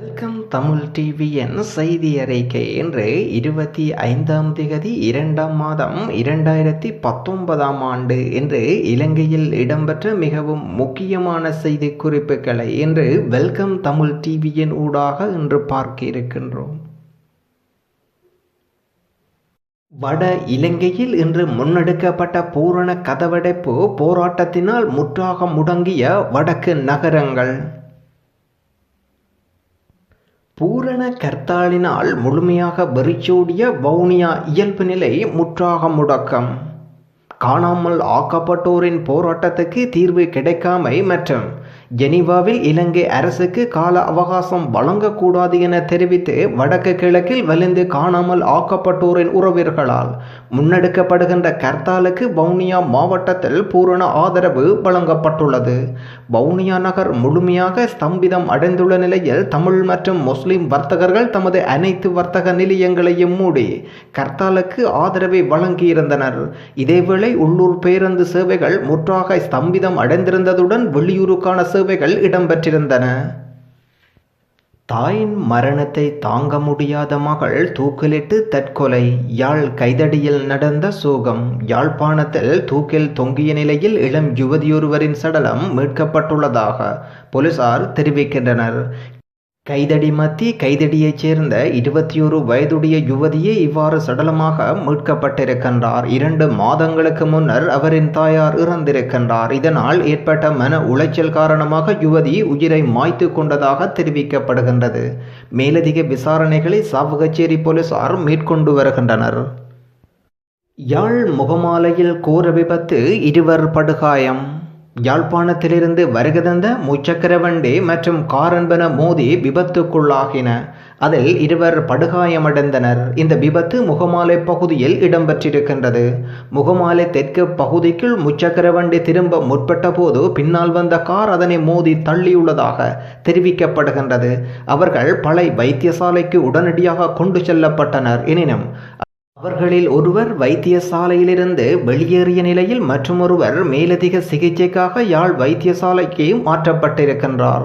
Welcome Tamil டிவியின் செய்தி அறிக்கை என்று இருபத்தி ஐந்தாம் திகதி இரண்டாம் மாதம் இரண்டாயிரத்தி பத்தொன்பதாம் ஆண்டு என்று இலங்கையில் இடம்பெற்ற மிகவும் முக்கியமான செய்தி குறிப்புகளை என்று வெல்கம் தமிழ் டிவியின் ஊடாக இன்று பார்க்க இருக்கின்றோம். வட இலங்கையில் இன்று முன்னெடுக்கப்பட்ட பூரண கதவடைப்பு போராட்டத்தினால் முற்றாக முடங்கிய வடக்கு நகரங்கள். பூரண கர்த்தாலினால் முழுமையாக வெறிச்சோடிய வவுனியா இயல்பு நிலை முற்றாக முடக்கம். காணாமல் ஆக்கப்பட்டோரின் போராட்டத்துக்கு தீர்வு கிடைக்காமை மற்றும் ஜெனீவாவில் இலங்கை அரசுக்கு கால அவகாசம் வழங்கக்கூடாது என தெரிவித்து வடக்கு கிழக்கில் வலிந்து காணாமல் ஆக்கப்பட்டோரின் உறவினர்களால் முன்னெடுக்கப்படுகின்ற கர்த்தாலுக்கு வவுனியா மாவட்டத்தில் பூரண ஆதரவு வழங்கப்பட்டுள்ளது. வவுனியா நகர் முழுமையாக ஸ்தம்பிதம் அடைந்துள்ள நிலையில் தமிழ் மற்றும் முஸ்லிம் வர்த்தகர்கள் தமது அனைத்து வர்த்தக நிலையங்களையும் மூடி கர்த்தாலுக்கு ஆதரவை வழங்கியிருந்தனர். இதேவேளை உள்ளூர் பேருந்து சேவைகள் முற்றாக ஸ்தம்பிதம் அடைந்திருந்ததுடன் வெளியூருக்கான சேவைகள் இடம்பெற்றிருந்தன. தாயின் மரணத்தை தாங்க முடியாத மகள் தூக்கிலிட்டு தற்கொலை யாழ் கைதடியில் நடந்த சோகம் யாழ்ப்பாணத்தில் தூக்கில் தொங்கிய நிலையில் இளம் யுவதியொருவரின் சடலம் மீட்கப்பட்டுள்ளதாக போலீசார் தெரிவிக்கின்றனர். கைதடி மத்தி கைதடியைச் சேர்ந்த இருபத்தி ஒரு வயதுடைய யுவதியே இவ்வாறு சடலமாக மீட்கப்பட்டிருக்கின்றார். இரண்டு மாதங்களுக்கு முன்னர் அவரின் தாயார் இறந்திருக்கின்றார். இதனால் ஏற்பட்ட மன உளைச்சல் காரணமாக யுவதி உயிரை மாய்த்து கொண்டதாக தெரிவிக்கப்படுகின்றது. மேலதிக விசாரணைகளை சாவகச்சேரி போலீசார் மேற்கொண்டு வருகின்றனர். யாழ் முகமாலையில் கோர விபத்து இருவர் படுகாயம். யாழ்ப்பாணத்திலிருந்து வருகதந்த முச்சக்கர வண்டி மற்றும் கார் என்பன மோதி விபத்துக்குள்ளாகின. அதில் இருவர் படுகாயமடைந்தனர். இந்த விபத்து முகமாலை பகுதியில் இடம்பெற்றிருக்கின்றது. முகமாலை தெற்கு பகுதிக்குள் முச்சக்கர வண்டி திரும்ப முற்பட்ட போது பின்னால் வந்த கார் அதனை மோதி தள்ளியுள்ளதாக தெரிவிக்கப்படுகின்றது. அவர்கள் பழைய வைத்தியசாலைக்கு உடனடியாக கொண்டு செல்லப்பட்டனர். எனினும் அவர்களில் ஒருவர் வைத்தியசாலையிலிருந்து வெளியேறிய நிலையில் மற்றொருவர் மேலதிக சிகிச்சைக்காக யாழ் வைத்தியசாலைக்கு மாற்றப்பட்டிருக்கின்றார்.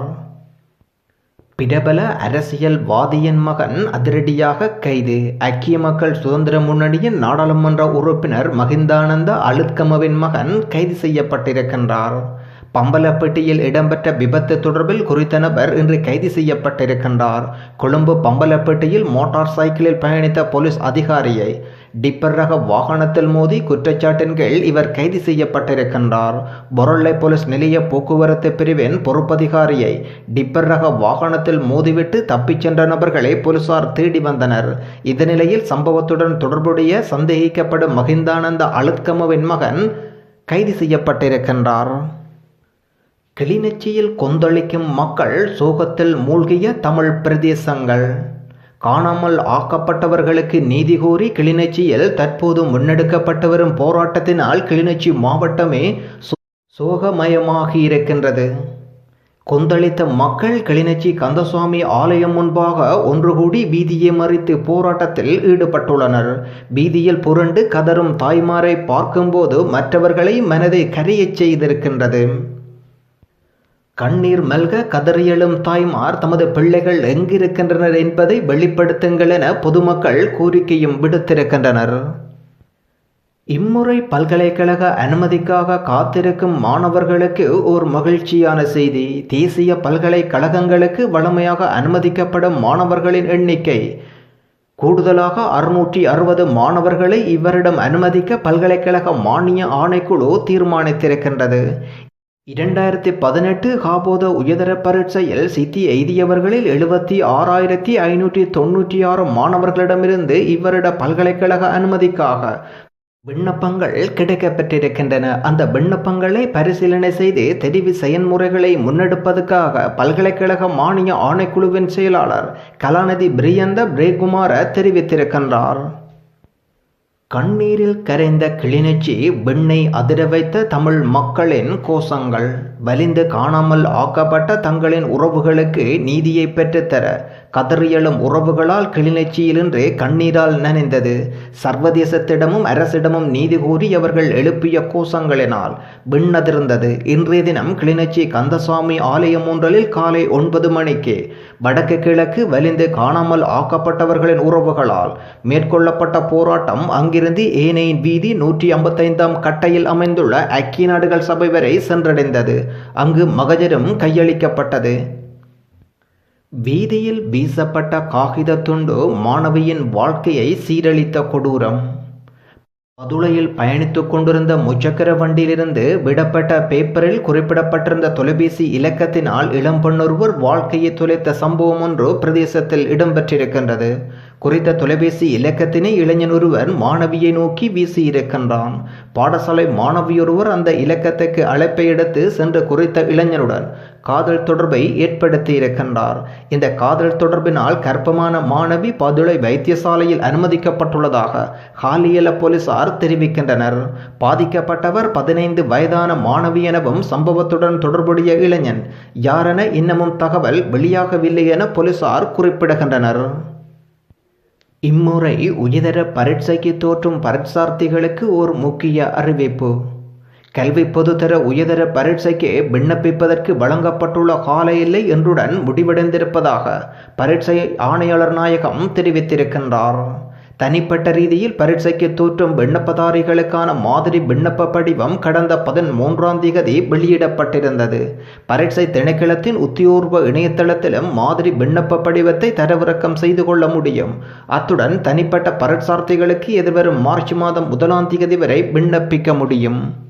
பிரபல அரசியல்வாதியின் மகன் அதிரடியாக கைது. ஐக்கிய மக்கள் சுதந்திர முன்னணியின் நாடாளுமன்ற உறுப்பினர் மகிந்தானந்த அழுத்கமவின் மகன் கைது செய்யப்பட்டிருக்கின்றார். பம்பலப்பட்டியில் இடம்பெற்ற விபத்து தொடர்பில் குறித்த நபர் இன்று கைது செய்யப்பட்டிருக்கின்றார். கொழும்பு பம்பலப்பட்டியில் மோட்டார் சைக்கிளில் பயணித்த போலீஸ் அதிகாரியை டிப்பர் ரக வாகனத்தில் மோதி குற்றச்சாட்டின் கீழ் இவர் கைது செய்யப்பட்டிருக்கின்றார். பொருளை போலீஸ் நிலைய போக்குவரத்து பிரிவின் பொறுப்பதிகாரியை டிப்பர் ரக வாகனத்தில் மோதிவிட்டு தப்பிச் சென்ற நபர்களை போலீசார் தேடி வந்தனர். இந்த நிலையில் சம்பவத்துடன் தொடர்புடைய சந்தேகிக்கப்படும் மகிந்தானந்த அழுத்கமுவின் மகன் கைது செய்யப்பட்டிருக்கின்றார். கிளிநொச்சியில் கொந்தளிக்கும் மக்கள் சோகத்தில் மூழ்கிய தமிழ் பிரதேசங்கள். காணாமல் ஆக்கப்பட்டவர்களுக்கு நீதி கோரி கிளிநொச்சியில் தற்போது முன்னெடுக்கப்பட்டு வரும் போராட்டத்தினால் கிளிநொச்சி மாவட்டமே சோகமயமாகி இருக்கின்றது கொந்தளித்த மக்கள் கிளிநொச்சி கந்தசுவாமி ஆலயம் முன்பாக ஒன்று கூடி வீதியை மறித்து போராட்டத்தில் ஈடுபட்டுள்ளனர். வீதியில் புரண்டு கதரும் தாய்மாரை பார்க்கும்போது மற்றவர்களை மனதை கரையச் செய்திருக்கின்றது. கண்ணீர் மல்க கதறியலும் தாய்மார் தமது பிள்ளைகள் எங்கிருக்கின்றனர் என்பதை வெளிப்படுத்துங்கள் என பொதுமக்கள் கோரிக்கையும் விடுத்திருக்கின்றனர். இம்முறை பல்கலைக்கழக அனுமதிக்காக காத்திருக்கும் மாணவர்களுக்கு ஓர் மகிழ்ச்சியான செய்தி. தேசிய பல்கலைக்கழகங்களுக்கு வளமையாக அனுமதிக்கப்படும் மாணவர்களின் எண்ணிக்கை கூடுதலாக அறுநூற்றி அறுபது மாணவர்களை இவரிடம் அனுமதிக்க பல்கலைக்கழக மானிய ஆணைக்குழு தீர்மானித்திருக்கின்றது. இரண்டாயிரத்தி பதினெட்டு காபோத உயர்தர பரீட்சையில் சித்தி எய்தியவர்களில் எழுபத்தி ஆறாயிரத்தி ஐநூற்றி தொண்ணூற்றி ஆறு மாணவர்களிடமிருந்து இவரிட பல்கலைக்கழக அனுமதிக்காக விண்ணப்பங்கள் கிடைக்கப்பெற்றிருக்கின்றன அந்த விண்ணப்பங்களை பரிசீலனை செய்து தெரிவு செயன்முறைகளை முன்னெடுப்பதற்காக பல்கலைக்கழக மானிய ஆணைக்குழுவின் செயலாளர் கலாநிதி பிரியந்த பிரேகுமார தெரிவித்திருக்கின்றார். கண்ணீரில் கரைந்த கிளிநொச்சி விண்ணை அதிர வைத்த தமிழ் மக்களின் கோஷங்கள். வலிந்து காணாமல் ஆக்கப்பட்ட தங்களின் உறவுகளுக்கு நீதியை பெற்றுத்தர கதறியலும் உறவுகளால் கிளிநொச்சியிலின்று கண்ணீரால் நனைந்தது. சர்வதேசத்திடமும் அரசிடமும் நீதி கூறி அவர்கள் எழுப்பிய கோஷங்களினால் விண்ணதிர்ந்தது. இன்றைய தினம் கிளிநொச்சி கந்தசாமி ஆலயம் ஒன்றலில் காலை ஒன்பது மணிக்கு வடக்கு கிழக்கு வலிந்து காணாமல் ஆக்கப்பட்டவர்களின் உறவுகளால் மேற்கொள்ளப்பட்ட போராட்டம் அங்கிருந்து ஏனையின் வீதி நூற்றி ஐம்பத்தைந்தாம் கட்டையில் அமைந்துள்ள ஐக்கிய நாடுகள் சபை வரை சென்றடைந்தது. அங்கு மகஜரும் கையளிக்கப்பட்டது. வீதியில் வீசப்பட்ட காகித துண்டு மாணவியின் வாழ்க்கையை சீரழித்த கொடூரம். பதுளையில் பயணித்துக் கொண்டிருந்த முச்சக்கர வண்டியிலிருந்து விடப்பட்ட பேப்பரில் குறிப்பிடப்பட்டிருந்த தொலைபேசி இலக்கத்தினால் இளம்பெண்ணொருவர் வாழ்க்கையை தொலைத்த சம்பவம் ஒன்று பிரதேசத்தில் இடம்பெற்றிருக்கின்றது. குறித்த தொலைபேசி இலக்கத்தினை இளைஞன் ஒருவர் மாணவியை நோக்கி வீசியிருக்கின்றான் பாடசாலை மாணவியொருவர் அந்த இலக்கத்துக்கு அழைப்பை எடுத்து சென்று குறித்த இளைஞனுடன் காதல் தொடர்பை ஏற்படுத்தி இருக்கின்றார். இந்த காதல் தொடர்பினால் கர்ப்பமான மாணவி பதுளை வைத்தியசாலையில் அனுமதிக்கப்பட்டுள்ளதாக ஹாலியல போலீசார் தெரிவிக்கின்றனர். பாதிக்கப்பட்டவர் பதினைந்து வயதான மாணவி எனவும் சம்பவத்துடன் தொடர்புடைய இளைஞன் யாரென இன்னமும் தகவல் வெளியாகவில்லை என போலீசார் குறிப்பிடுகின்றனர். இம்முறை உயர்தர பரீட்சைக்கு தோற்றும் பரீட்சார்த்திகளுக்கு ஒரு முக்கிய அறிவிப்பு. கல்வி பொதுத்தர உயர்தர பரீட்சைக்கு விண்ணப்பிப்பதற்கு வழங்கப்பட்டுள்ள கால எல்லை என்றுடன் முடிவடைந்திருப்பதாக பரீட்சை ஆணையாளர் நாயகம் தெரிவித்திருக்கின்றார். தனிப்பட்ட ரீதியில் பரீட்சைக்கு தோற்றும் விண்ணப்பதாரிகளுக்கான மாதிரி விண்ணப்ப படிவம் கடந்த பதிமூன்றாம் தேதி வெளியிடப்பட்டிருந்தது. பரீட்சை திணைக்களத்தின் உத்தியோர்வ இணையதளத்திலும் மாதிரி விண்ணப்ப படிவத்தை தரவிறக்கம் செய்து கொள்ள முடியும். அத்துடன் தனிப்பட்ட பரீட்சார்த்திகளுக்கு எதிர்வரும் மார்ச் மாதம் முதலாம் தேதி வரை விண்ணப்பிக்க முடியும்.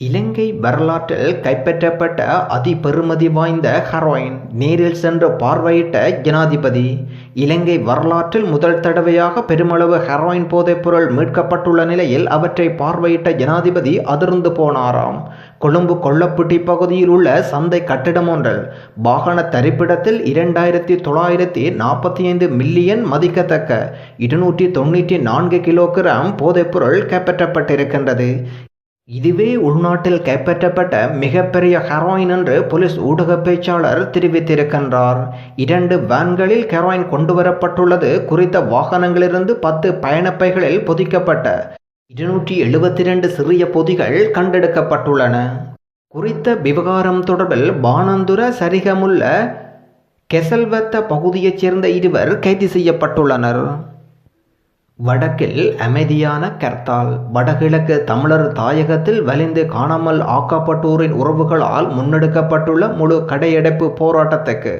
இலங்கை வரலாற்றில் கைப்பற்றப்பட்ட அதிபெருமதி வாய்ந்த ஹரோயின் நேரில் சென்று பார்வையிட்ட ஜனாதிபதி. இலங்கை வரலாற்றில் முதல் தடவையாக பெருமளவு ஹெரோயின் போதைப்பொருள் மீட்கப்பட்டுள்ள நிலையில் அவற்றை பார்வையிட்ட ஜனாதிபதி அதிர்ந்து போனாராம். கொழும்பு கொல்லப்பட்டி பகுதியில் உள்ள சந்தை கட்டிடம் ஒன்றில் வாகன தரிப்பிடத்தில் இரண்டாயிரத்தி தொள்ளாயிரத்தி நாற்பத்தி ஐந்து மில்லியன் மதிக்கத்தக்க இருநூற்றி தொண்ணூற்றி நான்கு கிலோ கிராம் போதைப்பொருள் கைப்பற்றப்பட்டிருக்கின்றது. இதுவே உள்நாட்டில் கைப்பற்றப்பட்ட மிகப்பெரிய ஹெராயின் என்று போலீஸ் ஊடக பேச்சாளர் தெரிவித்திருக்கின்றார். இரண்டு வேன்களில் ஹெரோயின் கொண்டுவரப்பட்டுள்ளது குறித்த வாகனங்களிலிருந்து பத்து பயணப்பைகளில் பொதிக்கப்பட்ட இருநூற்றி எழுபத்தி ரெண்டு சிறிய பொதிகள் கண்டெடுக்கப்பட்டுள்ளன. குறித்த விவகாரம் தொடர்பில் பானந்துர சரிகமுள்ள கெசல்வத்த பகுதியைச் சேர்ந்த இருவர் கைது செய்யப்பட்டுள்ளனர். வடக்கில் அமைதியான கர்த்தால் வடகிழக்கு தமிழர் தாயகத்தில் வலிந்து காணாமல் ஆக்கப்பட்டோரின் உறவுகளால் முன்னெடுக்கப்பட்டுள்ள முழு கடையடைப்பு போராட்டத்துக்கு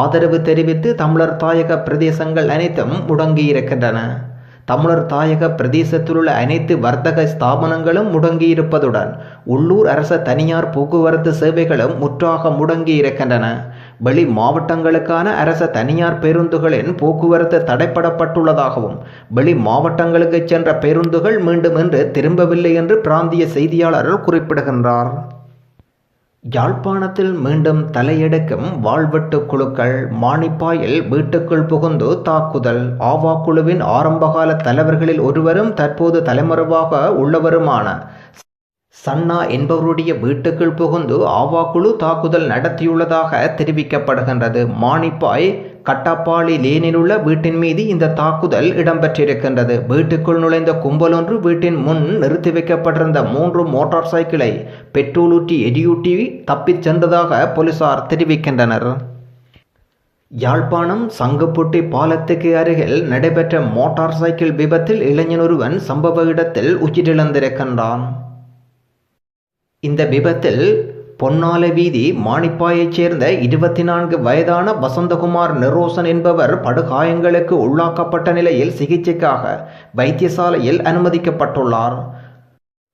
ஆதரவு தெரிவித்து தமிழர் தாயக பிரதேசங்கள் அனைத்தும் முடங்கியிருக்கின்றன. தமிழர் தாயக பிரதேசத்தில் உள்ள அனைத்து வர்த்தக ஸ்தாபனங்களும் முடங்கியிருப்பதுடன் உள்ளூர் அரச தனியார் போக்குவரத்து சேவைகளும் முற்றாக முடங்கி இருக்கின்றன வெளி மாவட்டங்களுக்கான அரச தனியார் பேருந்துகளின் போக்குவரத்து தடைப்படப்பட்டுள்ளதாகவும் வெளி மாவட்டங்களுக்கு சென்ற பேருந்துகள் மீண்டும் என்று திரும்பவில்லை என்று பிராந்திய செய்தியாளர் குறிப்பிடுகின்றார். யாழ்ப்பாணத்தில் மீண்டும் தலையெடுக்கும் வாழ்வெட்டு குழுக்கள் மானிப்பாயில் வீட்டுக்குள் புகுந்து தாக்குதல். ஆவா குழுவின் ஆரம்பகால தலைவர்களில் ஒருவரும் தற்போது தலைமறைவாக உள்ளவருமான சன்னா என்பவருடைய வீட்டுக்குள் புகுந்து ஆவா குழு தாக்குதல் நடத்தியுள்ளதாக தெரிவிக்கப்படுகின்றது. மானிப்பாய் கட்டப்பாளி லேனிலுள்ள வீட்டின் மீது இந்த தாக்குதல் இடம்பெற்றிருக்கின்றது. வீட்டுக்குள் நுழைந்த கும்பல் ஒன்று வீட்டின் முன் நிறுத்தி வைக்கப்பட்டிருந்த மூன்று மோட்டார் சைக்கிளை பெட்ரோலூட்டி எரியூட்டி தப்பிச் சென்றதாக போலீசார் தெரிவிக்கின்றனர். யாழ்ப்பாணம் சங்குப்புட்டி பாலத்துக்கு அருகில் நடைபெற்ற மோட்டார் சைக்கிள் விபத்தில் இளைஞன் ஒருவன் சம்பவ இடத்தில் உயிரிழந்திருக்கின்றான். இந்த விபத்தில் பொன்னால வீதி மாணிப்பாயைச் சேர்ந்த இருபத்தி நான்கு வயதான வசந்தகுமார் நிரோசன் என்பவர் படுகாயங்களுக்கு உள்ளாக்கப்பட்ட நிலையில் சிகிச்சைக்காக வைத்தியசாலையில் அனுமதிக்கப்பட்டுள்ளார்.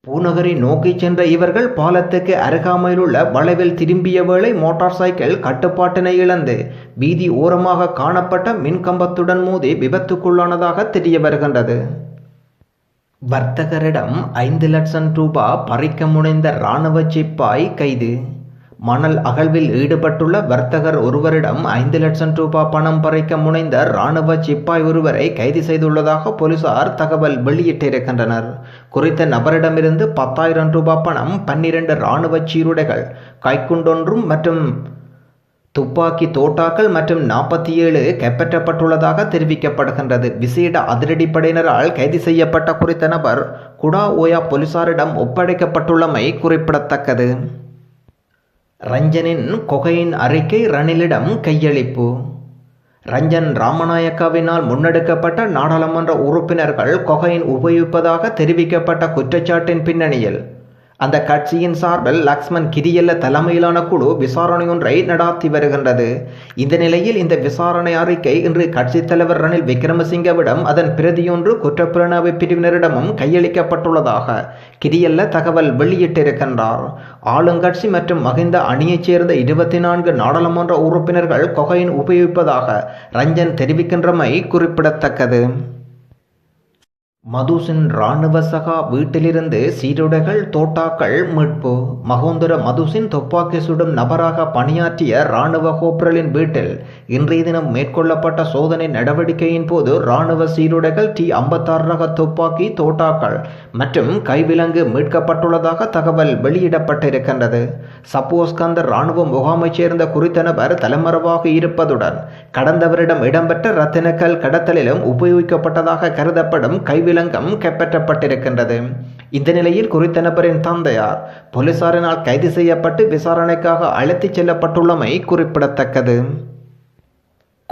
பூநகரை நோக்கி சென்ற இவர்கள் பாலத்துக்கு அருகாமையிலுள்ள வளைவில் திரும்பிய வேளை மோட்டார் சைக்கிள் கட்டுப்பாட்டினை இழந்து வீதி ஓரமாக காணப்பட்ட மின்கம்பத்துடன் மோதி விபத்துக்குள்ளானதாக தெரிய வருகின்றது. வர்த்தகரிடம் ஐந்து லட்சம் ரூபா பறிக்க முனைந்த இராணுவ சிப்பாய் கைது. மணல் அகழ்வில் ஈடுபட்டுள்ள வர்த்தகர் ஒருவரிடம் ஐந்து லட்சம் ரூபாய் பணம் பறிக்க முனைந்த இராணுவ சிப்பாய் ஒருவரை கைது செய்துள்ளதாக போலீசார் தகவல் வெளியிட்டிருக்கின்றனர். குறித்த நபரிடமிருந்து பத்தாயிரம் ரூபாய் பணம் பன்னிரண்டு இராணுவ சீருடைகள் கைக்குண்டொன்றும் மற்றும் துப்பாக்கி தோட்டாக்கள் மற்றும் நாற்பத்தி ஏழு கைப்பற்றப்பட்டுள்ளதாக தெரிவிக்கப்படுகின்றது. விசேட அதிரடிப்படையினரால் கைது செய்யப்பட்ட குறித்த நபர் குடா ஓயா போலீசாரிடம் ஒப்படைக்கப்பட்டுள்ளமை குறிப்பிடத்தக்கது. ரஞ்சனின் கொகையின் அறிக்கை ரணிலிடம் கையளிப்பு. ரஞ்சன் ராமநாயக்காவினால் முன்னெடுக்கப்பட்ட நாடாளுமன்ற உறுப்பினர்கள் கொகையின் உபயோகிப்பதாக தெரிவிக்கப்பட்ட குற்றச்சாட்டின் பின்னணியில் அந்த கட்சியின் சார்பில் லக்ஷ்மன் கிரியல்ல தலைமையிலான குழு விசாரணையொன்றை நடாத்தி வருகின்றது. இந்த நிலையில் இந்த விசாரணை அறிக்கை இன்று கட்சித் தலைவர் ரணில் விக்ரமசிங்கவிடம் அதன் பிரதியொன்று குற்றப்புலனாய்வு பிரிவினரிடமும் கையளிக்கப்பட்டுள்ளதாக கிரியல்ல தகவல் வெளியிட்டிருக்கின்றார். ஆளுங்கட்சி மற்றும் மகிந்த அணியைச் சேர்ந்த இருபத்தி நான்கு நாடாளுமன்ற உறுப்பினர்கள் கொகையின் உபயோகிப்பதாக ரஞ்சன் தெரிவிக்கின்றமை குறிப்பிடத்தக்கது. மதுசின் இராணுவ சகா வீட்டிலிருந்து சீருடைகள் தோட்டாக்கள் மீட்பு. மகோந்தர மதுசின் துப்பாக்கி சுடும் நபராக பணியாற்றிய இராணுவ கோப்ரலின் வீட்டில் இன்றைய தினம் மேற்கொள்ளப்பட்ட சோதனை நடவடிக்கையின் போது ராணுவ சீருடைகள் டி ஐம்பத்தாறு ரக துப்பாக்கி தோட்டாக்கள் மற்றும் கைவிலங்கு மீட்கப்பட்டுள்ளதாக தகவல் வெளியிடப்பட்டிருக்கின்றது. சப்போஸ்கந்த ராணுவ முகாமைச் சேர்ந்த குறித்த நபர் தலைமறைவாக இருப்பதுடன் கடந்த வருடம் இடம்பெற்ற ரத்தினக்கல் கடத்தலிலும் உபயோகிக்கப்பட்டதாக கருதப்படும் கைவிலங்கம் கைப்பற்றப்பட்டிருக்கின்றது. இந்த நிலையில் குறித்த நபரின் தந்தையார் போலீசார் போலீசாரினால் கைது செய்யப்பட்டு விசாரணைக்காக அழைத்துச் செல்லப்பட்டுள்ளமை குறிப்பிடத்தக்கது.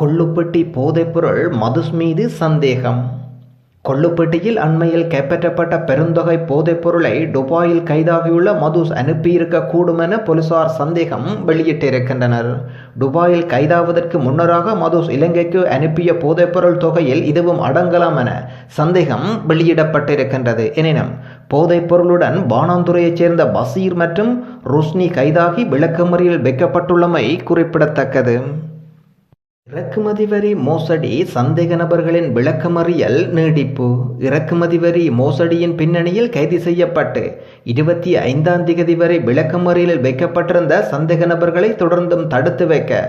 கொள்ளுப்பட்டி போதைப்பொருள் மதுஸ் மீது சந்தேகம். கொள்ளுப்பட்டியில் அண்மையில் கைப்பற்றப்பட்ட பெருந்தொகை போதைப் பொருளை துபாயில் கைதாகியுள்ள மதுஸ் அனுப்பியிருக்கக்கூடும் என போலீசார் சந்தேகம் வெளியிட்டிருக்கின்றனர். துபாயில் கைதாவதற்கு முன்னராக மதுஸ் இலங்கைக்கு அனுப்பிய போதைப்பொருள் தொகையில் இதுவும் அடங்கலாம் என சந்தேகம் வெளியிடப்பட்டிருக்கின்றது. எனினும் போதைப் பொருளுடன் பானாந்துறையைச் சேர்ந்த பசீர் மற்றும் ருஷ்னி கைதாகி விளக்கமறியில் வைக்கப்பட்டுள்ளமை குறிப்பிடத்தக்கது. இறக்குமதி வரி மோசடி சந்தேக நபர்களின் விளக்கமறியல் நீடிப்பு. இறக்குமதி வரி மோசடியின் பின்னணியில் கைது செய்யப்பட்டு இருபத்தி ஐந்தாம் திகதி வரை விளக்கமறியலில் வைக்கப்பட்டிருந்த சந்தேக நபர்களை தொடர்ந்தும் தடுத்து வைக்க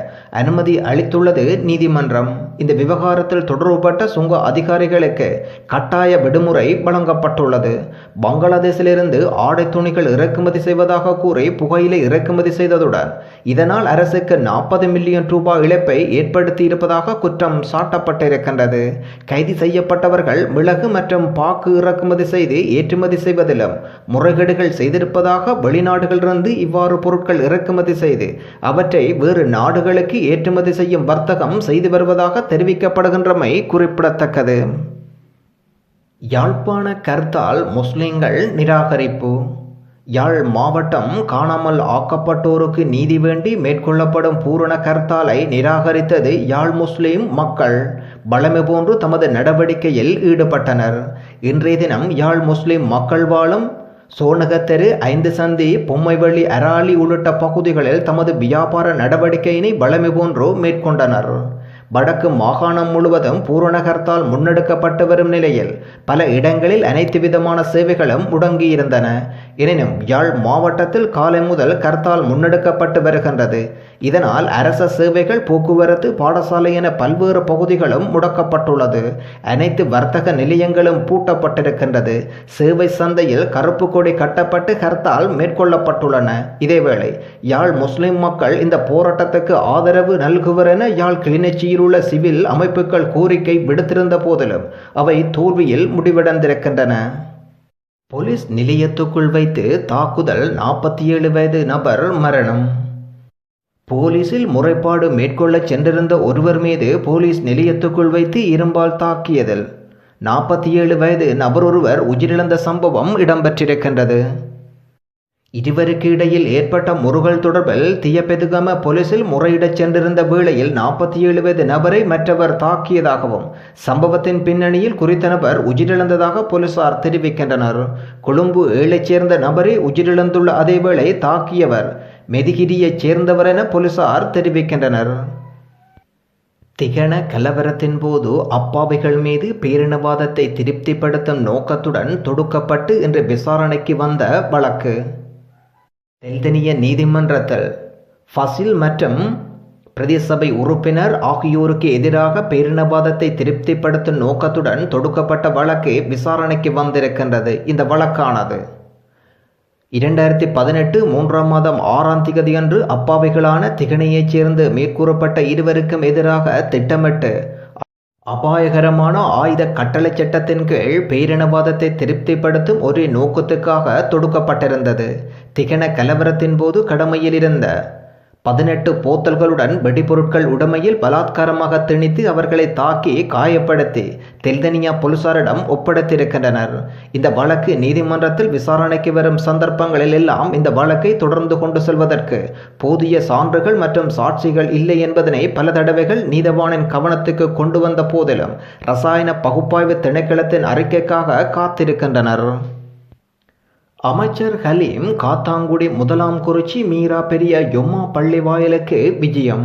அனுமதி அளித்துள்ளது நீதிமன்றம். இந்த விவகாரத்தில் தொடர்புபட்ட சுங்க அதிகாரிகளுக்கு கட்டாய விடுமுறை வழங்கப்பட்டுள்ளது. பங்களாதேஷிலிருந்து ஆடை துணிகள் இறக்குமதி செய்வதாக கூறி புகையிலை இறக்குமதி செய்ததுடன் இதனால் அரசுக்கு நாற்பது மில்லியன் ரூபாய் இழப்பை ஏற்படுத்தி இருப்பதாக குற்றம் சாட்டப்பட்டிருக்கின்றது. கைது செய்யப்பட்டவர்கள் மிளகு மற்றும் பாக்கு இறக்குமதி செய்து ஏற்றுமதி செய்வதிலும் முறைகேடுகள் செய்திருப்பதாக வெளிநாடுகளிலிருந்து இவ்வாறு பொருட்கள் இறக்குமதி செய்து அவற்றை வேறு நாடுகளுக்கு ஏற்றுமதி செய்யும் வர்த்தகம் செய்து வருவதாக தெரிவிக்கப்படுகின்றமை குறிப்பிடத்தக்கது. யாழ்ப்பாண கருத்தால் முஸ்லிம்கள் நிராகரிப்பு. யாழ் மாவட்டம் காணாமல் ஆக்கப்பட்டோருக்கு நீதி வேண்டி மேற்கொள்ளப்படும் பூரண கர்த்தாலை நிராகரித்தது யாழ் முஸ்லிம் மக்கள். பலமை போன்று தமது நடவடிக்கையில் ஈடுபட்டனர். இன்றைய தினம் யாழ் முஸ்லிம் மக்கள் வாழும் சோனகத்தெரு ஐந்து சந்தி பொம்மைவள்ளி அராலி உள்ளிட்ட பகுதிகளில் தமது வியாபார நடவடிக்கையினை பலமை போன்று மேற்கொண்டனர். வடக்கு மாகாணம் முழுவதும் பூரணகர்த்தால் முன்னெடுக்கப்பட்டு வரும் நிலையில் பல இடங்களில் அனைத்து விதமான சேவைகளும் முடங்கியிருந்தன. எனினும் யாழ் மாவட்டத்தில் காலை முதல் கர்த்தால் முன்னெடுக்கப்பட்டு வருகின்றது. இதனால் அரச சேவைகள் போக்குவரத்து பாடசாலை என பல்வேறு பகுதிகளும் முடக்கப்பட்டுள்ளது. அனைத்து வர்த்தக நிலையங்களும் பூட்டப்பட்டிருக்கின்றது. சேவை சந்தையில் கருப்பு கொடி கட்டப்பட்டு கர்த்தால் மேற்கொள்ளப்பட்டுள்ளன. இதேவேளை யாழ் முஸ்லிம் மக்கள் இந்த போராட்டத்துக்கு ஆதரவு நல்குவர் என யாழ் கிளிநொச்சியில் உள்ள சிவில் அமைப்புகள் கோரிக்கை விடுத்திருந்த போதிலும் அவை தோல்வியில் முடிவடைந்திருக்கின்றன. போலீஸ் நிலையத்துக்குள் வைத்து தாக்குதல் நாற்பத்தி ஏழு வயது நபர் மரணம். போலீசில் முறைப்பாடு மேற்கொள்ளச் சென்றிருந்த ஒருவர் மீது போலீஸ் நிலையத்துக்குள் வைத்து இரும்பால் தாக்கியதில் நாற்பத்தி ஏழு வயது நபர் ஒருவர் உயிரிழந்த சம்பவம் இடம்பெற்றிருக்கின்றது. இருவருக்கு இடையில் ஏற்பட்ட முருகல் தொடர்பில் தியபெதுகம போலீசில் முறையிடச் சென்றிருந்த வேளையில் நாற்பத்தி ஏழு வயது நபரை மற்றவர் தாக்கியதாகவும் சம்பவத்தின் பின்னணியில் குறித்த நபர் உயிரிழந்ததாக போலீசார் தெரிவிக்கின்றனர். கொழும்பு ஏழைச் சேர்ந்த நபரை உயிரிழந்துள்ள அதேவேளை தாக்கியவர் மெதிகிரியைச் சேர்ந்தவர் என போலீசார் தெரிவிக்கின்றனர். திகன கலவரத்தின் போது அப்பாவிகள் மீது பேரினவாதத்தை திருப்திப்படுத்தும் நோக்கத்துடன் தொடுக்கப்பட்டு இன்று விசாரணைக்கு வந்த வழக்கு. தெல்தனிய நீதிமன்றத்தில் ஃபசில் மற்றும் பிரதேசபை உறுப்பினர் ஆகியோருக்கு எதிராக பேரினவாதத்தை திருப்திப்படுத்தும் நோக்கத்துடன் தொடுக்கப்பட்ட வழக்கு விசாரணைக்கு வந்திருக்கின்றது. இந்த வழக்கானது இரண்டாயிரத்தி பதினெட்டு மூன்றாம் மாதம் ஆறாம் திகதியன்று அப்பாவிகளான திகனையைச் சேர்ந்து மேற்கூறப்பட்ட இருவருக்கும் எதிராக திட்டமிட்டு அபாயகரமான ஆயுத கட்டளை சட்டத்தின் கீழ் பேரினவாதத்தை திருப்திப்படுத்தும் ஒரு நோக்கத்துக்காக தொடுக்கப்பட்டிருந்தது. திகன கலவரத்தின் போது கடமையில் இருந்த பதினெட்டு போத்தல்களுடன் வெடிபொருட்கள் உடமையில் பலாத்காரமாக திணித்து அவர்களை தாக்கி காயப்படுத்தி தெல்தனியா போலீசாரிடம் ஒப்படைத்திருக்கின்றனர். இந்த வழக்கு நீதிமன்றத்தில் விசாரணைக்கு வரும் சந்தர்ப்பங்களில் எல்லாம் இந்த வழக்கை தொடர்ந்து கொண்டு செல்வதற்கு போதிய சான்றுகள் மற்றும் சாட்சிகள் இல்லை என்பதனை பல தடவைகள் நீதவானின் கவனத்துக்கு கொண்டு வந்த போதிலும் ரசாயன பகுப்பாய்வு திணைக்களத்தின் அறிக்கைக்காக காத்திருக்கின்றனர். அமைச்சர் ஹலீம் காத்தாங்குடி முதலாம் குறிச்சி மீரா பெரிய யொம்மா பள்ளி வாயிலுக்கு விஜயம்.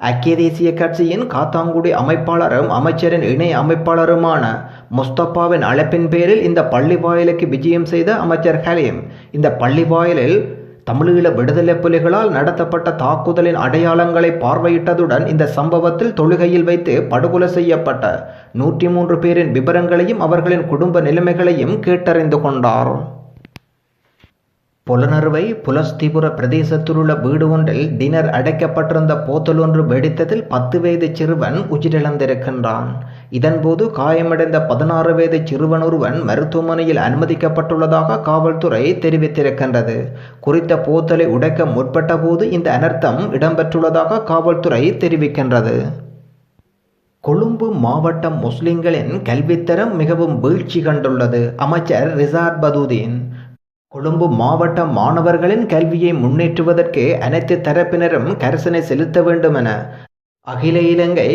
ஐக்கிய தேசிய கட்சியின் காத்தாங்குடி அமைப்பாளரும் அமைச்சரின் இணை அமைப்பாளருமான முஸ்தபாவின் அழைப்பின் பேரில் இந்த பள்ளி வாயிலுக்கு விஜயம் செய்த அமைச்சர் ஹலீம் இந்த பள்ளி வாயிலில் தமிழீழ விடுதலை புலிகளால் நடத்தப்பட்ட தாக்குதலின் அடையாளங்களை பார்வையிட்டதுடன் இந்த சம்பவத்தில் தொழுகையில் வைத்து படுகொலை செய்யப்பட்ட நூற்றி மூன்று பேரின் விவரங்களையும் அவர்களின் குடும்ப நிலைமைகளையும் கேட்டறிந்து கொண்டார். புலனறுவை புலஸ்திபுர பிரதேசத்திலுள்ள வீடு ஒன்றில் டினர் அடைக்கப்பட்டிருந்த போத்தல் ஒன்று வெடித்ததில் பத்து வயது சிறுவன் உயிரிழந்திருக்கின்றான். இதன்போது காயமடைந்த பதினாறு வயது சிறுவன் ஒருவன் மருத்துவமனையில் அனுமதிக்கப்பட்டுள்ளதாக காவல்துறை தெரிவித்திருக்கின்றது. குறித்த போத்தலை உடைக்க முற்பட்ட போது இந்த அனர்த்தம் இடம்பெற்றுள்ளதாக காவல்துறை தெரிவிக்கின்றது. கொழும்பு மாவட்டம் முஸ்லிம்களின் கல்வித்தரம் மிகவும் வீழ்ச்சி கண்டுள்ளது. அமைச்சர் ரிசார்ட் பதுதீன் கொழும்பு மாவட்ட மாணவர்களின் கல்வியை முன்னேற்றுவதற்கு அனைத்து தரப்பினரும் கரிசனை செலுத்த வேண்டும் என அகில இலங்கை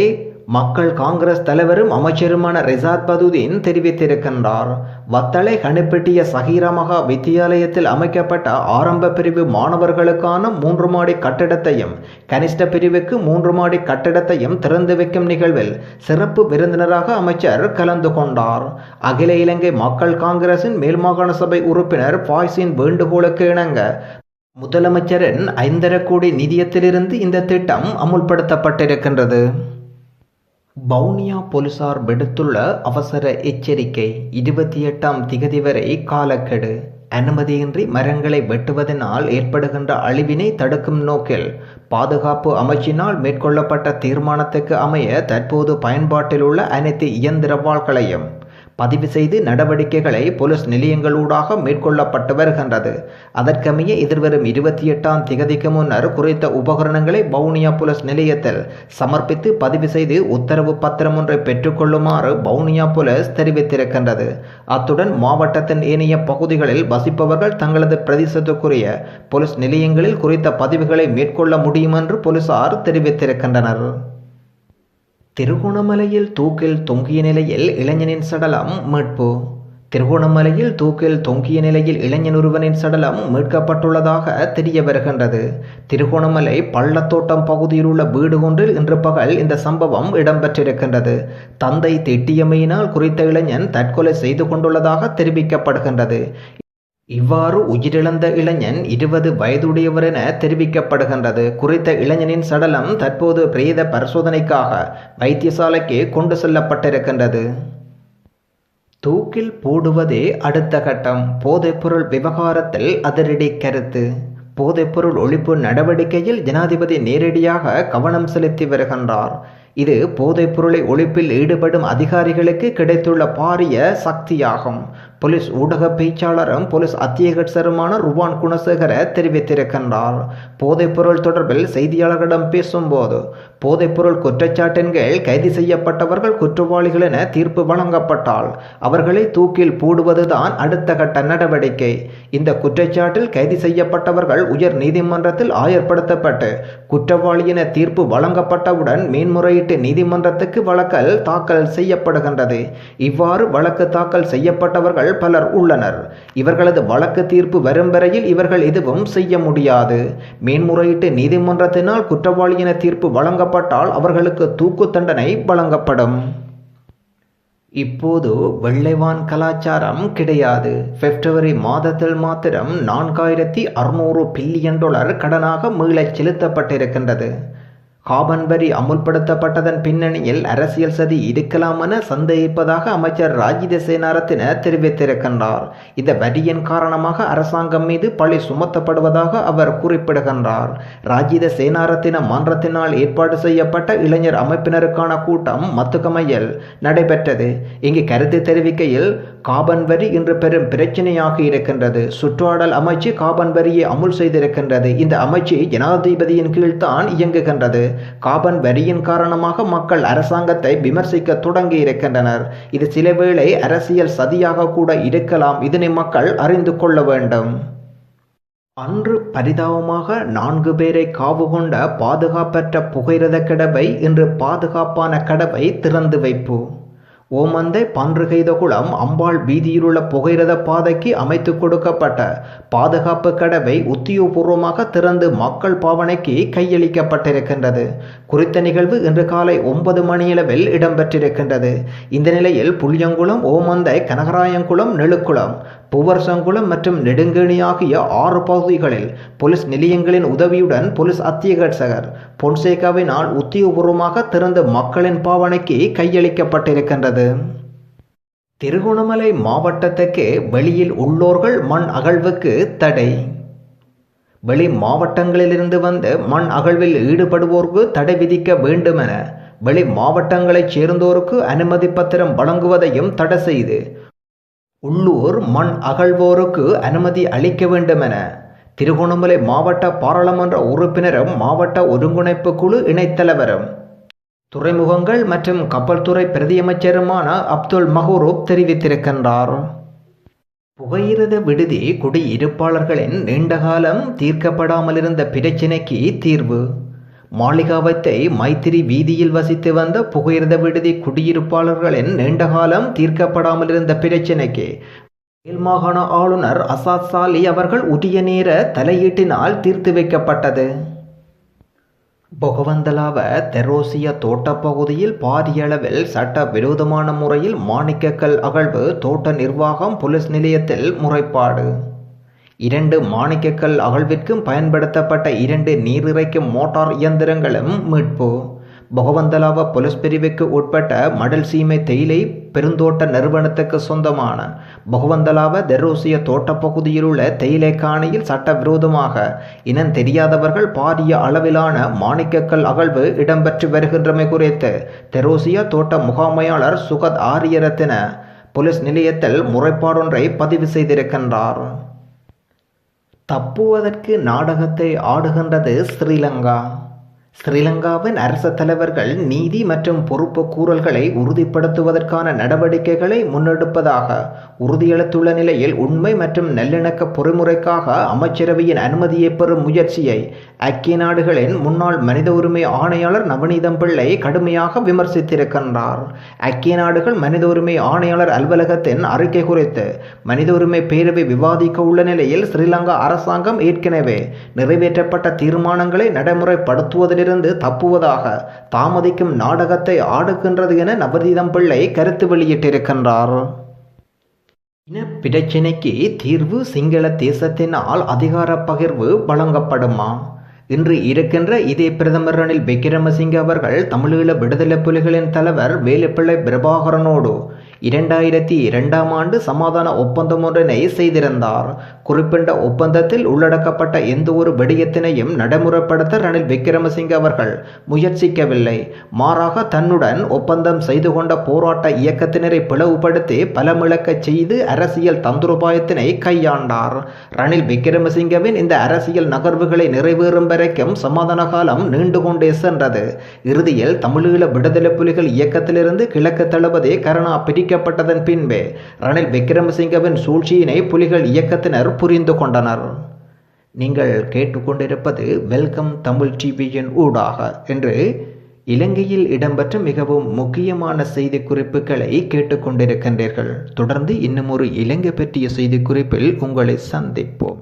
மக்கள் காங்கிரஸ் தலைவரும் அமைச்சருமான ரிசாத் பதுதீன் தெரிவித்திருக்கின்றார். வத்தளை கணிப்பட்டிய சஹீரா மகா வித்தியாலயத்தில் அமைக்கப்பட்ட ஆரம்ப பிரிவு மாணவர்களுக்கான மூன்று மாடி கட்டிடத்தையும் கனிஷ்ட பிரிவுக்கு மூன்று மாடி கட்டிடத்தையும் திறந்து வைக்கும் நிகழ்வில் சிறப்பு விருந்தினராக அமைச்சர் கலந்து கொண்டார். அகில இலங்கை மக்கள் காங்கிரசின் மேல்மாகாண சபை உறுப்பினர் பாய்ஸின் வேண்டுகோளுக்கு இணங்க முதலமைச்சரின் ஐந்தரை கோடி நிதியத்திலிருந்து இந்த திட்டம் அமுல்படுத்தப்பட்டிருக்கின்றது. வவுனியா போலீசார் விடுத்துள்ள அவசர எச்சரிக்கை இருபத்தி எட்டாம் திகதி வரை காலக்கெடு. அனுமதியின்றி மரங்களை வெட்டுவதனால் ஏற்படுகின்ற அழிவினை தடுக்கும் நோக்கில் பாதுகாப்பு அமைச்சினால் மேற்கொள்ளப்பட்ட தீர்மானத்துக்கு அமைய தற்போது பயன்பாட்டில் உள்ள அனைத்து இயந்திரவாள்களையும் பதிவு செய்து நடவடிக்கைகளை போலீஸ் நிலையங்களூடாக மேற்கொள்ளப்பட்டு வருகின்றது அதற்கமைய எதிர்வரும் இருபத்தி எட்டாம் திகதிக்கு முன்னர் குறித்த உபகரணங்களை பவுனியா போலீஸ் நிலையத்தில் சமர்ப்பித்து பதிவு செய்து உத்தரவு பத்திரம் ஒன்றை பெற்றுக்கொள்ளுமாறு பவுனியா போலீஸ் தெரிவித்திருக்கின்றது. அத்துடன் மாவட்டத்தின் ஏனைய பகுதிகளில் வசிப்பவர்கள் தங்களது பிரதேசத்துக்குரிய போலீஸ் நிலையங்களில் குறித்த பதிவுகளை மேற்கொள்ள முடியும் என்று போலீசார் தெரிவித்திருக்கின்றனர். திருகோணமலையில் தூக்கில் தொங்கிய நிலையில் இளைஞனின் சடலம் மீட்பு. திருகோணமலையில் தூக்கில் தொங்கிய நிலையில் இளைஞன் ஒருவனின் சடலம் மீட்கப்பட்டுள்ளதாக தெரிய வருகின்றது. திருகோணமலை பள்ளத்தோட்டம் பகுதியில் உள்ள வீடு ஒன்றில் இன்று பகல் இந்த சம்பவம் இடம்பெற்றிருக்கின்றது. தந்தை திட்டியமையினால் குறித்த இளைஞன் தற்கொலை செய்து கொண்டுள்ளதாக தெரிவிக்கப்படுகின்றது. இவ்வாறு உயிரிழந்த இளைஞன் இருபது வயதுடையவர் என தெரிவிக்கப்படுகின்றது. குறித்த இளைஞனின் சடலம் தற்போது பிரேத பரிசோதனைக்காக வைத்தியசாலைக்கு கொண்டு செல்லப்பட்டிருக்கின்றது. தூக்கில் போடுவதே அடுத்த கட்டம். போதைப்பொருள் விவகாரத்தில் அதிரடி கருத்து. போதைப்பொருள் ஒழிப்பு நடவடிக்கையில் ஜனாதிபதி நேரடியாக கவனம் செலுத்தி வருகின்றார். இது போதைப்பொருளை ஒழிப்பில் ஈடுபடும் அதிகாரிகளுக்கு கிடைத்துள்ள பாரிய சக்தியாகும். போலீஸ் ஊடக பேச்சாளரும் போலீஸ் அத்தியகட்சருமான ருவான் குணசேகர தெரிவித்திருக்கின்றார். போதைப்பொருள் தொடர்பில் செய்தியாளர்களிடம் பேசும்போது போதைப்பொருள் குற்றச்சாட்டின் கீழ் கைது செய்யப்பட்டவர்கள் குற்றவாளிகள் என தீர்ப்பு வழங்கப்பட்டால் அவர்களை தூக்கில் போடுவதுதான் அடுத்த கட்ட நடவடிக்கை. இந்த குற்றச்சாட்டில் கைது செய்யப்பட்டவர்கள் உயர் நீதிமன்றத்தில் ஆயர்படுத்தப்பட்டு குற்றவாளி என தீர்ப்பு வழங்கப்பட்டவுடன் மேன்முறையீட்டு நீதிமன்றத்துக்கு வழக்கல் தாக்கல் செய்யப்படுகின்றது. இவ்வாறு வழக்கு தாக்கல் செய்யப்பட்டவர்கள் பலர் உள்ளனர். இவர்களது வழக்கு தீர்ப்பு வரும் வரையில் இவர்கள் எதுவும் செய்ய முடியாது. மேன்முறையீட்டு நீதிமன்றத்தினால் குற்றவாளி என தீர்ப்பு வழங்கப்பட்டால் அவர்களுக்கு தூக்கு தண்டனை வழங்கப்படும். இப்போது வெள்ளைவான் கலாச்சாரம் கிடையாது. பிப்ரவரி மாதத்தில் மாத்திரம் நான்காயிரத்தி அறுநூறு பில்லியன் டாலர் கடனாக மீளச் செலுத்தப்பட்டிருக்கின்றது. காபன் வரி அமுல்படுத்தப்பட்டதன் பின்னணியில் அரசியல் சதி இருக்கலாம் என சந்தேகிப்பதாக அமைச்சர் ராஜித சேனாரத்தின தெரிவித்திருக்கின்றார். இந்த வரியின் காரணமாக அரசாங்கம் மீது பழி சுமத்தப்படுவதாக அவர் குறிப்பிடுகின்றார். ராஜித சேனாரத்தின மன்றத்தினால் ஏற்பாடு செய்யப்பட்ட இளைஞர் அமைப்பினருக்கான கூட்டம் மத்துக்கமையில் நடைபெற்றது. இங்கு கருத்து தெரிவிக்கையில் காபன் வரி இன்று பெரும் பிரச்சனையாக இருக்கின்றது. சுற்றாடல் அமைச்சு காபன் வரியை அமுல் செய்திருக்கின்றது. இந்த அமைச்சு ஜனாதிபதியின் கீழ்தான் இயங்குகின்றது. காபன் வரியின் காரணமாக மக்கள் அரசாங்கத்தை விமர்சிக்க தொடங்கி இருக்கின்றனர். இது சிலவேளை அரசியல் சதியாக கூட இருக்கலாம். இதனை மக்கள் அறிந்து கொள்ள வேண்டும். அன்று பரிதாபமாக நான்கு பேரை காவு கொண்ட பாதுகாப்பற்ற புகையிரத கடவை இன்று பாதுகாப்பான கடவை திறந்து வைப்போம் ஓமந்தை பன்றுகைதகுளம் அம்பாள் வீதியிலுள்ள புகையிரத பாதைக்கு அமைத்து கொடுக்கப்பட்ட பாதுகாப்பு கடவை உத்தியோகபூர்வமாக திறந்து மக்கள் பாவனைக்கு கையளிக்கப்பட்டிருக்கின்றது. குறித்த நிகழ்வு இன்று காலை ஒன்பது மணியளவில் இடம்பெற்றிருக்கின்றது. இந்த நிலையில் புளியங்குளம் ஓமந்தை கனகராயங்குளம் நெழுக்குளம் புவர்சங்குளம் மற்றும் நெடுங்கேணி ஆகிய ஆறு பகுதிகளில் போலீஸ் நிலையங்களின் உதவியுடன் போலீஸ் அத்தியகட்சகர் பொன்சேகாவினால் உத்தியோகபூர்வமாக திறந்து மக்களின் பாவனைக்கு கையளிக்கப்பட்டிருக்கின்றது. திருகோணமலை மாவட்டத்துக்கு வெளியில் உள்ளோர்கள் மண் அகழ்வுக்கு தடை. வெளி மாவட்டங்களிலிருந்து வந்து மண் அகழ்வில் ஈடுபடுவோருக்கு தடை விதிக்க வேண்டுமென வெளி மாவட்டங்களைச் சேர்ந்தோருக்கு அனுமதி பத்திரம் வழங்குவதையும் தடை செய்து உள்ளூர் மண் அகழ்வோருக்கு அனுமதி அளிக்க வேண்டுமென திருகோணமலை மாவட்ட பாராளுமன்ற உறுப்பினரும் மாவட்ட ஒருங்கிணைப்பு குழு இணைத்தலைவரும் துறைமுகங்கள் மற்றும் கப்பல் துறை பிரதியமைச்சருமான அப்துல் மஹூரூப் தெரிவித்திருக்கின்றார். புகையிரத விடுதி குடியிருப்பாளர்களின் நீண்டகாலம் தீர்க்கப்படாமல் இருந்த பிரச்சினைக்கு தீர்வு மாளிகாவத்தை மைத்திரி வீதியில் வசித்து வந்த புகையிரத விடுதி குடியிருப்பாளர்களின் நீண்டகாலம் தீர்க்கப்படாமல் இருந்த பிரச்சினைக்கு மேல் மாகாண ஆளுநர் அசாத் சாலி அவர்கள் உரிய நேர தலையீட்டினால் தீர்த்து வைக்கப்பட்டது. பொகவந்தலாவ தெரோசிய தோட்டப்பகுதியில் பாரியளவில் சட்ட விரோதமான முறையில் மாணிக்கக்கல் அகழ்வு தோட்ட நிர்வாகம் போலீஸ் நிலையத்தில் முறைப்பாடு. இரண்டு மாணிக்கக்கல் அகழ்விற்கும் பயன்படுத்தப்பட்ட இரண்டு நீரிறைக்கும் மோட்டார் இயந்திரங்களும் மீட்பு. பகவந்தலாவ பொலிஸ் பிரிவுக்கு உட்பட்ட மடல் சீமை தேயிலை பெருந்தோட்ட நிறுவனத்துக்கு சொந்தமான பகவந்தலாவ தெரோசிய தோட்டப்பகுதியில் உள்ள தேயிலை காணியில் சட்டவிரோதமாக இனம் தெரியாதவர்கள் பாரிய அளவிலான மாணிக்கக்கல் அகழ்வு இடம்பெற்று வருகின்றமை குறித்து தெரோசிய தோட்ட முகாமையாளர் சுகத் ஆரியரத்தின போலீஸ் நிலையத்தில் முறைப்பாடொன்றை பதிவு செய்திருக்கின்றார். தப்புவதற்கு நாடகத்தை ஆடுகின்றது ஸ்ரீலங்கா. ஸ்ரீலங்காவின் அரச தலைவர்கள் நீதி மற்றும் பொறுப்பு கூறல்களை உறுதிப்படுத்துவதற்கான நடவடிக்கைகளை முன்னெடுப்பதாக உறுதியளித்துள்ள நிலையில் உண்மை மற்றும் நல்லிணக்க பொறிமுறைக்காக அமைச்சரவையின் அனுமதியை பெறும் முயற்சியை ஐக்கிய நாடுகளின் முன்னாள் மனித உரிமை ஆணையாளர் நவநீதம் பிள்ளை கடுமையாக விமர்சித்திருக்கின்றார். ஐக்கிய நாடுகள் மனித உரிமை ஆணையாளர் அலுவலகத்தின் அறிக்கை குறித்து மனித உரிமை பேரவை விவாதிக்க உள்ள நிலையில் ஸ்ரீலங்கா அரசாங்கம் ஏற்கனவே நிறைவேற்றப்பட்ட தீர்மானங்களை நடைமுறைப்படுத்துவதில் இருந்து தப்புவதாக தாமதிக்கும் நாடகத்தை ஆடுகின்றது என நவநீதம் பிள்ளை கருத்து வெளியிட்டிருக்கின்றார். இனப்பிரச்சினைக்கு தீர்வு சிங்கள தேசத்தினால் அதிகார பகிர்வு வழங்கப்படுமா? இன்று இருக்கின்ற இதே பிரதமர் ரணில் விக்ரமசிங்க அவர்கள் தமிழீழ விடுதலை புலிகளின் தலைவர் வேலுப்பிள்ளை பிரபாகரனோடு இரண்டாயிரத்தி இரண்டாம் ஆண்டு சமாதான ஒப்பந்தம் ஒன்றினை செய்திருந்தார். குறிப்பிட்ட ஒப்பந்தத்தில் உள்ளடக்கப்பட்ட எந்த ஒரு விடயத்தினையும் நடைமுறைப்படுத்த ரணில் விக்ரமசிங்க அவர்கள் முயற்சிக்கவில்லை. மாறாக தன்னுடன் ஒப்பந்தம் செய்து கொண்ட போராட்ட இயக்கத்தினரை பிளவுபடுத்தி பலமிழக்கச் செய்து அரசியல் தந்துருபாயத்தினை கையாண்டார். ரணில் விக்ரமசிங்கவின் இந்த அரசியல் நகர்வுகளை நிறைவேறும் வரைக்கும் சமாதான காலம் நீண்டு கொண்டே சென்றது. இறுதியில் தமிழீழ விடுதலை புலிகள் இயக்கத்திலிருந்து கிழக்கு தளபதி கருணா அறிவிக்கப்பட்டதன் பின்பே ரணில் விக்ரமசிங்கவின் சூழ்ச்சியினை புலிகள் இயக்கத்தினர் புரிந்து கொண்டனர். நீங்கள் கேட்டுக்கொண்டிருப்பது வெல்கம் தமிழ் டிவியின் ஊடாக என்று இலங்கையில் இடம்பெற்ற மிகவும் முக்கியமான செய்தி குறிப்புகளை கேட்டுக்கொண்டிருக்கின்றீர்கள். தொடர்ந்து இன்னும் ஒரு இலங்கை பற்றிய செய்தி குறிப்பில் உங்களை சந்திப்போம்.